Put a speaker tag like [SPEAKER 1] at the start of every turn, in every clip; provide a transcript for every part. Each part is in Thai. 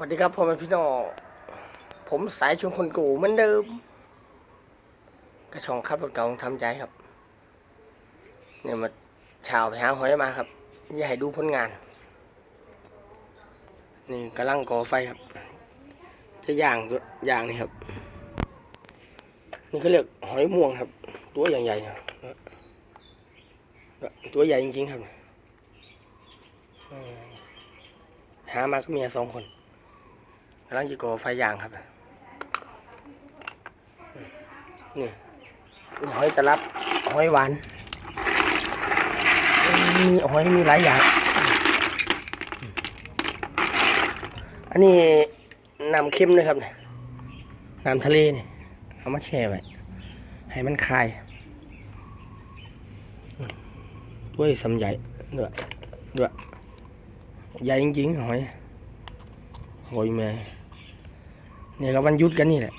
[SPEAKER 1] สวัสดีครับพ่อแม่พี่น้องผมสายชวนคนกูเหมือนเดิม กระชองครับรถเก่าทำใจครับ เนี่ยมาชาวไปหาหอยมาครับอย่าให้ดูผลงาน นี่กำลังก่อไฟครับ จะย่างด้วย่างนี่ครับ นี่เขาเรียกหอยม่วงครับ ตัวอย่ใหญ่นะตัวใหญ่จริงๆครับหามาก็เมียสองคน กำลังจะก่อไฟย่างครับนี่นี่หอยตะลับหอยหวาน มีหอยมีหลายอย่าง อันนี้น้ำเค็มเลยครับเนี่ยน้ำทะเลเนี่ยเอามาแช่ไว้ให้มันคายด้วยสำใหญ่ด้วยด้วยใหญ่จริงๆหอยหอยแม่ เนี่ยก็วันยุดกันนี่แหละ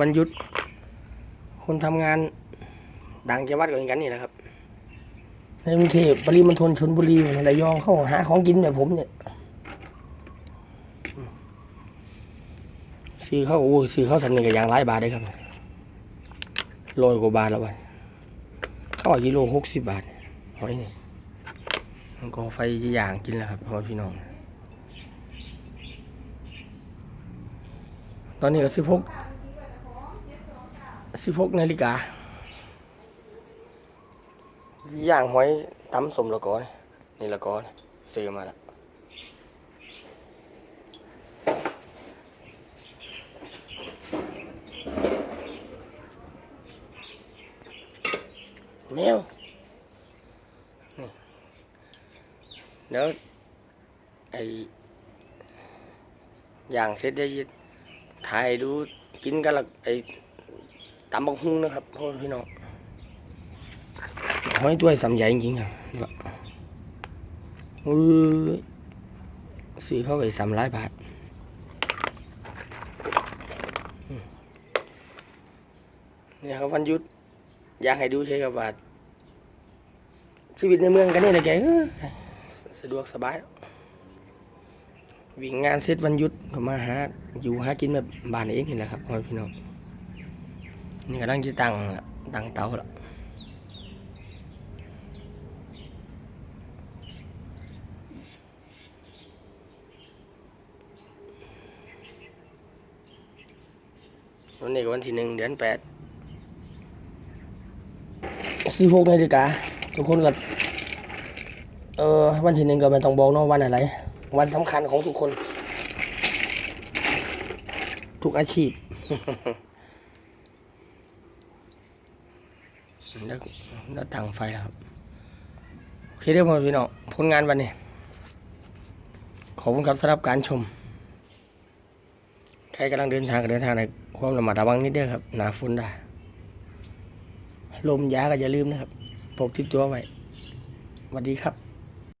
[SPEAKER 1] วันยุด คนทำงานดังจังหวัดก็อย่างกันนี่แหละครับ ในกรุงเทพปริมณฑลชนบุรีระยองเข้าหาของกินแบบผมเนี่ยซื้อเข้าวโอ้ซื้อเข้าวสันนี่ก็อย่างหลายบาทได้ครับร้อยกว่าบาทแล้ววันข้าวกิโลหกสิบบาทหอยนี่มันก็ไฟอย่างกินแล้วครับพ่อพี่น้อง ตอนนี้ก็สิบหกสิบหกนาฬิกาย่างหอยตำสมละกอนี่นี่ละกอนี่ซื้อมาแล้วแมวนี่เดี๋ยวไออย่างเสร็จได้ยิ ถ่ายดูกินกันละไอตำบักฮุ้งนะครับพ่อพี่น้องหอยตัวสำใหญ่จริงๆครับอือซื้อเข้าไปสามร้อยบาทเนี่ยครับวันยุดอยากให้ดูใช่ครับว่าชีวิตในเมืองกันนี่แหละแกสะดวกสบาย วิ่งงานเสร็จวันหยุดก็มาหาอยู่หากินแบบบ้านเองนี่แหละครับพ่อพี่น้องนี่กำลังจะตั้งตั้งเตาละวันนี้ก็วันที่หนึ่งเดือนแปดสิบหกนาฬิกาทุกคนก็เออวันที่หนึ่งก็ไม่ต้องบอกเนาะวันอะไร วันสำคัญของทุกคน ทุกอาชีพแล้วแล้วตั้งไฟแล้วครับโอเคเรียบร้อยพี่น้องผลงานวันนี้ ขอบคุณครับสำหรับการชม ใครกำลังเดินทางก็เดินทางในความระมัดระวังนิดเดียวครับ หนาฝนได้ลมยาก็อย่าลืมนะครับพกติดตัวไว้สวัสดีครับ